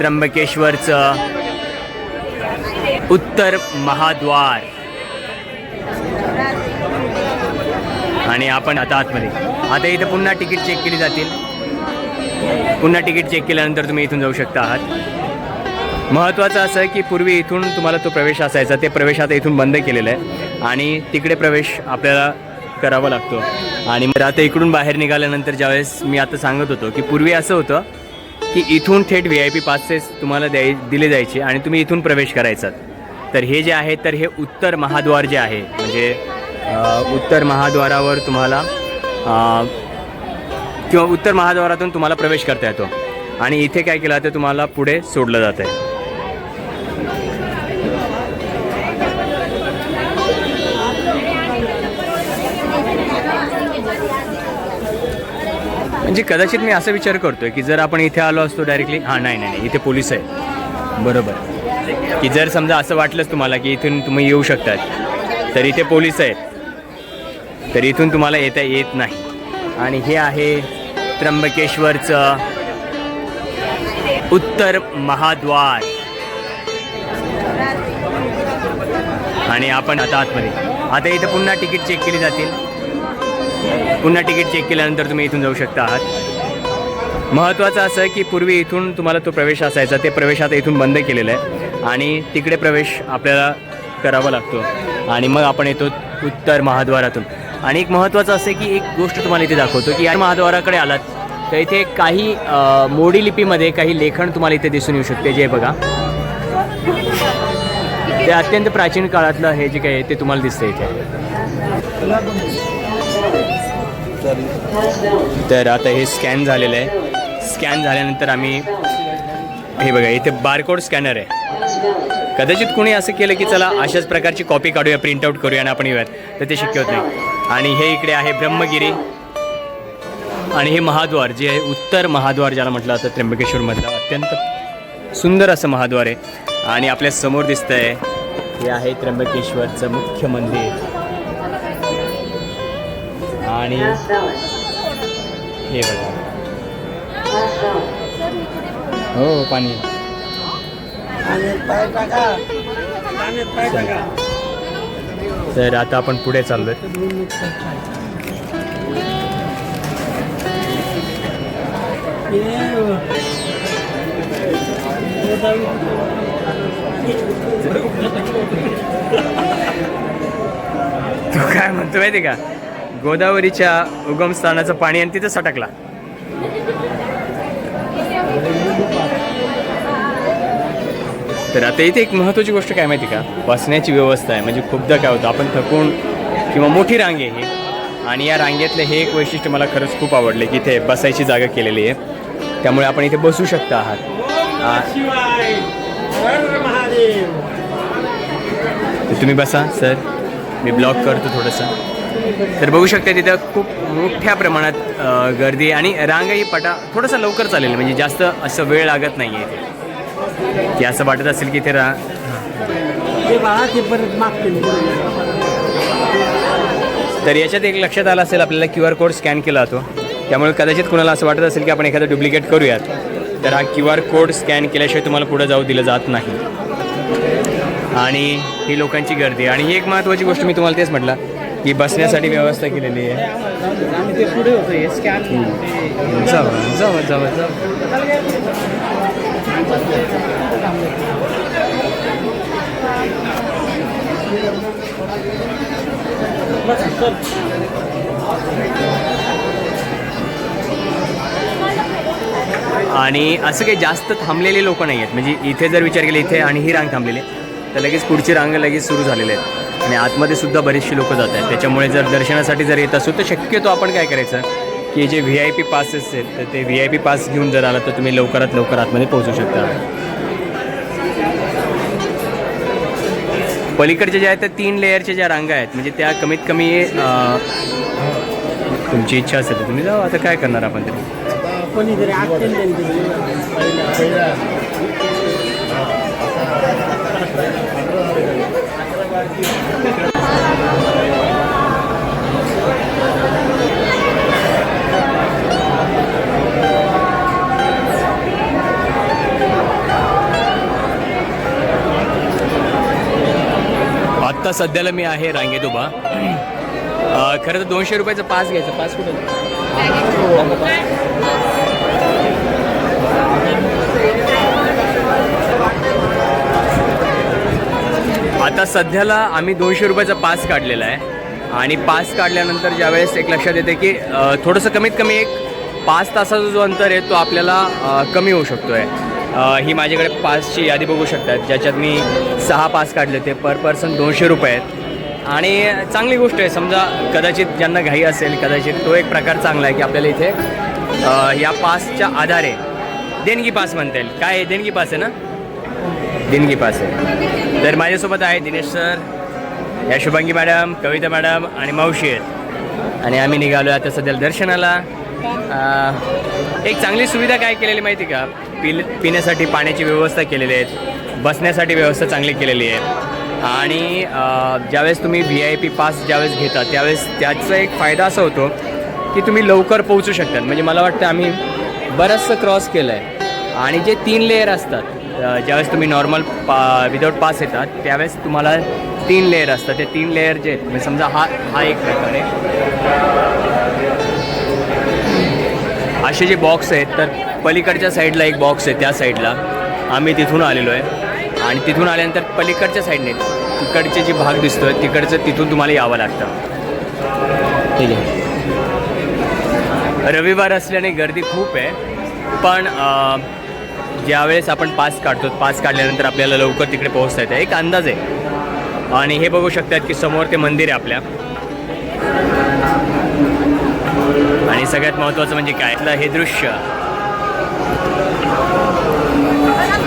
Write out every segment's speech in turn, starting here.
त्र्यंबकेश्वरचं उत्तर महाद्वार. आणि आपण आता आतमध्ये. आता इथं पुन्हा तिकीट चेक केली जातील. पुन्हा तिकीट चेक केल्यानंतर तुम्ही इथून जाऊ शकता आहात. महत्त्वाचं असं आहे की पूर्वी इथून तुम्हाला तो प्रवेश असायचा. ते प्रवेश आता इथून बंद केलेला आहे. आणि तिकडे प्रवेश आपल्याला करावा लागतो. आणि मग आता इकडून बाहेर निघाल्यानंतर ज्यावेळेस मी आता सांगत होतो की पूर्वी असं होतं की इथून थेट व्ही आय पी पासेस तुम्हाला द्याय दिले जायचे आणि तुम्ही इथून प्रवेश करायचा तर हे जे आहे तर हे उत्तर महाद्वार जे आहे म्हणजे उत्तर महाद्वारावर तुम्हाला किंवा उत्तर महाद्वारातून तुम्हाला प्रवेश करता येतो. आणि इथे काय केलं तर तुम्हाला पुढे सोडलं जातं आहे म्हणजे कदाचित मी असा विचार करतोय की जर आपण इथे आलो असतो डायरेक्टली हां नाही नाही नाही, इथे पोलीस आहे. बरोबर. की जर समजा असं वाटलंच तुम्हाला की इथून तुम्ही येऊ शकतात तर इथे पोलीस आहेत तर इथून तुम्हाला येता येत नाही. आणि हे आहे त्र्यंबकेश्वरचं उत्तर महाद्वार. आणि आपण आता आतमध्ये. आता इथं पुन्हा तिकीट चेक केली जातील. पुन्हा तिकीट चेक केल्यानंतर तुम्ही इथून जाऊ शकता आहात. महत्त्वाचं असं आहे की पूर्वी इथून तुम्हाला तो प्रवेश असायचा. ते प्रवेश आता इथून बंद केलेला आहे. आणि तिकडे प्रवेश आपल्याला करावा लागतो. आणि मग आपण येतो उत्तर महाद्वारातून. आणि एक महत्त्वाचं असं आहे की एक गोष्ट तुम्हाला इथे दाखवतो की या महाद्वाराकडे आलात तर इथे काही मोडी लिपीमध्ये काही लेखन तुम्हाला इथे दिसून येऊ शकते. जे बघा. ते अत्यंत प्राचीन काळातलं हे जे काही आहे ते तुम्हाला दिसतं इथे. तर. आता हे स्कॅन झालेलं आहे. स्कॅन झाल्यानंतर आम्ही हे बघा इथे बारकोड स्कॅनर आहे. कदाचित कोणी असं केलं की चला अशाच प्रकारची कॉपी काढूया प्रिंटआउट करूया आणि आपण येऊयात. तर ते शक्य होत नाही. आणि हे इकडे आहे ब्रह्मगिरी. आणि हे महाद्वार जे आहे उत्तर महाद्वार ज्याला म्हटलं जातं त्र्यंबकेश्वरमधलं. अत्यंत सुंदर असं महाद्वार आहे. आणि आपल्यासमोर दिसतं आहे हे आहे त्र्यंबकेश्वरचं मुख्य मंदिर. आणि हे बघा. हो पाणी. तर आता आपण पुढे चाललोय. तो काय म्हणतो माहिती का? गोदावरीच्या उगमस्थानाचं पाणी आणि तिथं सटकला. तर आता इथे एक महत्त्वाची गोष्ट काय माहिती का? बसण्याची व्यवस्था आहे. म्हणजे खूपदा काय होतं आपण थकून किंवा मोठी रांग आहे ही आणि या रांगेतलं हे एक वैशिष्ट्य मला खरंच खूप आवडलं की इथे बसायची जागा केलेली आहे. त्यामुळे आपण इथे बसू शकता आहात. तुम्ही बसा सर. मी ब्लॉक करतो थोडंसं. तर बघू शकता तिथं खूप मोठ्या प्रमाणात गर्दी आणि रांगही पटा थोडंसं लवकर चालेल म्हणजे जास्त असं वेळ लागत नाही आहे इथे की असं वाटत असेल की इथे रा तर याच्यात एक लक्षात आलं असेल आपल्याला क्यू आर कोड स्कॅन केला जातो. त्यामुळे कदाचित कुणाला असं वाटत असेल की आपण एखादं डुप्लिकेट करूयात. तर हा क्यू आर कोड स्कॅन केल्याशिवाय तुम्हाला पुढे जाऊ दिलं जात नाही. आणि ही लोकांची गर्दी. आणि ही एक महत्त्वाची गोष्ट मी तुम्हाला तेच म्हटलं की बसण्यासाठी व्यवस्था केलेली आहे. आणि ते पुढे होतं हे स्कॅन जावा जावा जावा जावा आणि असं काही जास्त थांबलेले लोक नाही आहेत म्हणजे इथे जर विचार केला इथे आणि ही रांग थांबलेली आहे, तर लगेच पुढची रांग लगेच सुरू झालेली आहेत. आणि आतमध्ये सुद्धा बरेचशी लोकं जात आहेत. त्याच्यामुळे जर दर्शनासाठी जर येत असू तर शक्यतो आपण काय करायचं? की जे व्ही आय पी पासेस आहेत तर ते व्ही आय पी पास घेऊन जर आला तर तुम्ही लवकरात लवकर आतमध्ये पोहोचू शकता. पलीकडच्या ज्या आहेत त्या तीन लेअरच्या ज्या रांगा आहेत म्हणजे त्या कमीत कमी तुमची इच्छा असेल तर तुम्ही जाऊ आता काय करणार आपण तरी? आत्ता सध्याला मी आहे रांगेत उभा खरं तर दोनशे रुपयाचा पास घ्यायचा. पास कुठं? आता सध्याला आम्ही दोनशे रुपयाचा पास काढलेला आहे. आणि पास काढल्यानंतर ज्यावेळेस एक लक्षात येते की थोडंसं कमीत कमी एक पाच तासाचा जो अंतर आहे तो आपल्याला कमी होऊ शकतो आहे ही माझ्याकडे पासची यादी बघू शकतात ज्याच्यात मी सहा पास काढले ते पर पर्सन दोनशे रुपये आहेत. आणि चांगली गोष्ट आहे समजा कदाचित ज्यांना घाई असेल कदाचित तो एक प्रकार चांगला आहे की आपल्याला इथे या पासच्या आधारे देणगी पास म्हणता येईल. काय आहे? देणगी पास आहे ना? देणगी पास आहे. तर माझ्यासोबत आहे दिनेश सर या शुभांगी मॅडम कविता मॅडम आणि मावशी आहेत. आणि आम्ही निघालो आता सध्या दर्शनाला. एक चांगली सुविधा काय केलेली माहिती का? पिल पिण्यासाठी पाण्याची व्यवस्था केलेली आहे बसण्यासाठी व्यवस्था चांगली केलेली आहे. आणि ज्यावेळेस तुम्ही व्ही आय पी पास ज्यावेळेस घेता त्यावेळेस त्याचा एक फायदा असा होतो की तुम्ही लवकर पोहोचू शकतात. म्हणजे मला वाटतं आम्ही बरंचसं क्रॉस केलं आहे आणि जे तीन लेअर असतात ज्यावेळेस तुम्ही नॉर्मल पा विदाऊट पास येतात त्यावेळेस तुम्हाला तीन लेअर असतात. ते तीन लेअर जे आहेत म्हणजे समजा हा हा एक प्रकार आहे. असे जे बॉक्स आहेत तर पलीकडच्या साईडला एक बॉक्स आहे त्या साईडला आम्ही तिथून आलेलो आहे. आणि तिथून आल्यानंतर पलीकडच्या साईडने तिकडचे जे भाग दिसतोय तिकडचं तिथून तुम्हाला यावं लागतं. ठीक आहे. रविवार असल्याने गर्दी खूप आहे. पण ज्यावेळेस आपण पास काढतो पास काढल्यानंतर आपल्याला लवकर तिकडे पोहोचता येतं. एक अंदाज आहे. आणि हे बघू शकतात की समोर ते मंदिर आहे आपल्या. आणि सगळ्यात महत्त्वाचं म्हणजे काय? इथलं हे दृश्य.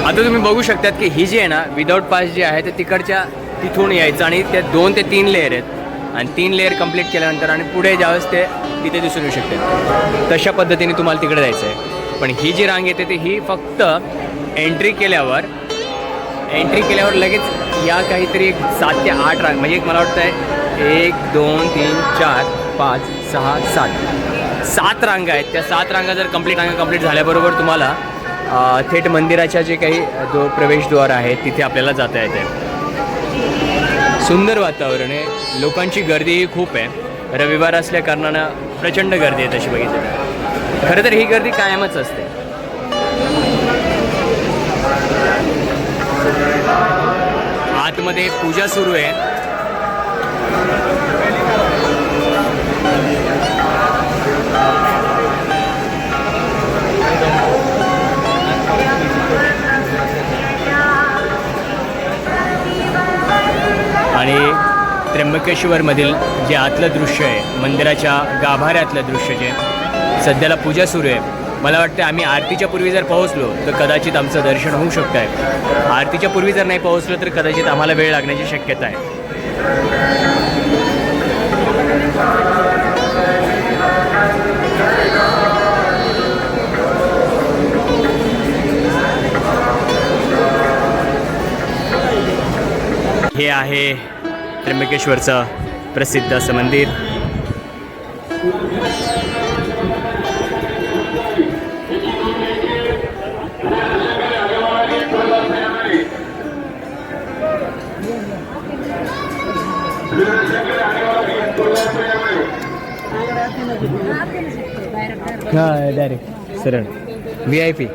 आता तुम्ही बघू शकतात की ही जी आहे ना विदाऊट पास जी आहे ते तिकडच्या तिथून यायचं आणि ते दोन ते तीन लेअर आहेत. आणि तीन लेअर कंप्लीट केल्यानंतर आणि पुढे ज्यावेळेस ते तिथे दिसून येऊ शकते. तशा पद्धतीने तुम्हाला तिकडे जायचं आहे. पण ही जी रांग येते ती ही फक्त एंट्री केल्यावर एंट्री केल्यावर लगेच या काहीतरी एक सात ते आठ रांग म्हणजे एक मला वाटतं आहे एक दोन तीन चार पाच सहा सात. सात रांगा आहेत. त्या सात रांगा जर कंप्लीट रांगा कंप्लीट झाल्याबरोबर तुम्हाला थेट मंदिराच्या जे काही जो प्रवेशद्वार आहे तिथे आपल्याला जाता येते. सुंदर वातावरण आहे. लोकांची गर्दीही खूप आहे. रविवार असल्या कारणानं प्रचंड गर्दी आहे तशी बघितली खरं तर ही गर्दी कायमच असते. आतमध्ये पूजा सुरू आहे. आणि त्र्यंबकेश्वरमधील जे आतलं दृश्य आहे मंदिराच्या गाभाऱ्यातलं दृश्य जे सध्याला पूजा सुरू आहे. मला वाटतं आम्ही आरतीच्या पूर्वी जर पोहोचलो तर कदाचित आमचं दर्शन होऊ शकतं आहे. आरतीच्या पूर्वी जर नाही पोहोचलो तर कदाचित आम्हाला वेळ लागण्याची शक्यता आहे. हे आहे त्र्यंबकेश्वरचं प्रसिद्ध असं मंदिर. डायरेक्ट सरळ व्ही आय पी